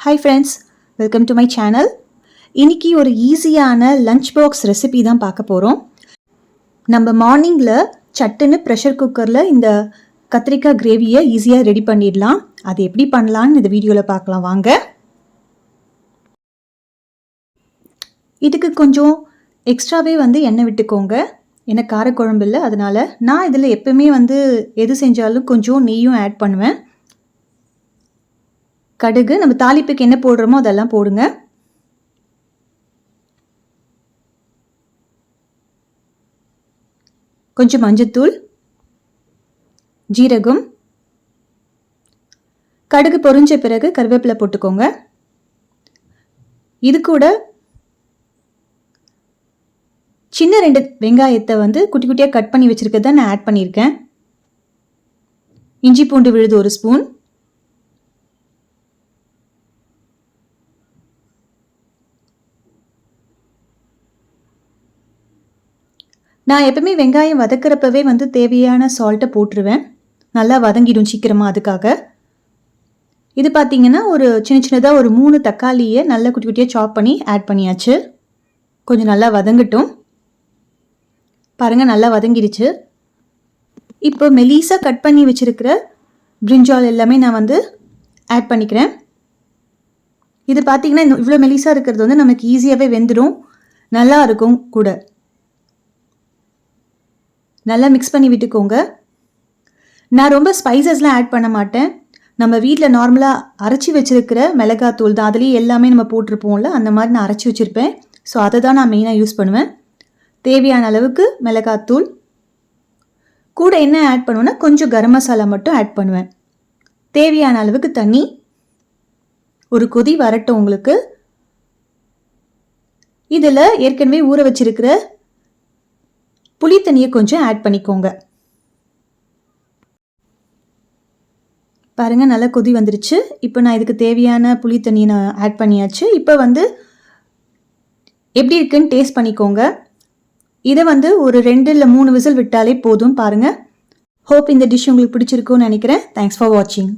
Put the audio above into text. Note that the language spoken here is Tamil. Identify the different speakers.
Speaker 1: Hi friends welcome to my channel இன்னைக்கு ஒரு ஈஸியான லஞ்ச் பாக்ஸ் ரெசிபி தான் பார்க்க போகிறோம் நம்ம மார்னிங்கில் சட்டுன்னு ப்ரெஷர் குக்கரில் இந்த கத்திரிக்காய் கிரேவியை ஈஸியாக ரெடி பண்ணிடலாம். அது எப்படி பண்ணலான்னு இந்த வீடியோவில் பார்க்கலாம். வாங்க. இதுக்கு கொஞ்சம் எக்ஸ்ட்ராவே வந்து எண்ணெய் விட்டுக்கோங்க. எனக்கு காரக்குழம்பு இல்லை அதனால் நான் இதில் எப்பவுமே வந்து எது செஞ்சாலும் கொஞ்சம் நெய்யும் ஆட் பண்ணுவேன். கடுகு நம்ம தாளிப்புக்கு என்ன போடுறோமோ அதெல்லாம் போடுங்க. கொஞ்சம் மஞ்சத்தூள் ஜீரகம் கடுகு பொரிஞ்ச பிறகு கருவேப்பிலை போட்டுக்கோங்க. இது கூட சின்ன ரெண்டு வெங்காயத்தை வந்து குட்டி குட்டியாக கட் பண்ணி வச்சுருக்கதான் நான் ஆட் பண்ணியிருக்கேன். இஞ்சி பூண்டு விழுது ஒரு ஸ்பூன். நான் எப்பவுமே வெங்காயம் வதக்கிறப்பவே வந்து தேவையான சால்ட்டை போட்டுருவேன். நல்லா வதங்கிடும் சீக்கிரமாக அதுக்காக. இது பார்த்தீங்கன்னா ஒரு சின்ன சின்னதாக ஒரு மூணு தக்காளியை நல்லா குட்டி குட்டியாக சாப் பண்ணி ஆட் பண்ணியாச்சு. கொஞ்சம் நல்லா வதங்கட்டும். பாருங்கள் நல்லா வதங்கிடுச்சு. இப்போ மெலீஸாக கட் பண்ணி வச்சுருக்கிற பிரிஞ்சால் எல்லாமே நான் வந்து ஆட் பண்ணிக்கிறேன். இது பார்த்திங்கன்னா இவ்வளோ மெலிசாக இருக்கிறது வந்து நமக்கு ஈஸியாகவே வெந்துடும் நல்லா இருக்கும் கூட. நல்லா மிக்ஸ் பண்ணி விட்டுக்கோங்க. நான் ரொம்ப ஸ்பைசஸ்லாம் ஆட் பண்ண மாட்டேன். நம்ம வீட்டில் நார்மலாக அரைச்சி வச்சுருக்கிற மிளகாத்தூள் தான் அதுலேயே எல்லாமே நம்ம போட்டிருப்போம்ல அந்த மாதிரி நான் அரைச்சி வச்சுருப்பேன். ஸோ அதை தான் நான் மெயினாக யூஸ் பண்ணுவேன். தேவையான அளவுக்கு மிளகாத்தூள் கூட என்ன ஆட் பண்ணுவேன்னா கொஞ்சம் கரம் மசாலா மட்டும் ஆட் பண்ணுவேன். தேவையான அளவுக்கு தண்ணி. ஒரு கொதி வரட்டும் உங்களுக்கு. இதில் ஏற்கனவே ஊற வச்சிருக்கிற புளி தண்ணியை கொஞ்சம் ஆட் பண்ணிக்கோங்க. பாருங்கள் நல்லா கொதி வந்துருச்சு. இப்போ நான் இதுக்கு தேவையான புளி தண்ணியை நான் ஆட் பண்ணியாச்சு. இப்போ வந்து எப்படி இருக்குன்னு டேஸ்ட் பண்ணிக்கோங்க. இதை வந்து ஒரு ரெண்டு இல்லை மூணு விசில் விட்டாலே போதும் பாருங்கள் ஹோப் இந்த டிஷ் உங்களுக்கு பிடிச்சிருக்குன்னு நினைக்கிறேன். தேங்க்ஸ் ஃபார் வாட்சிங்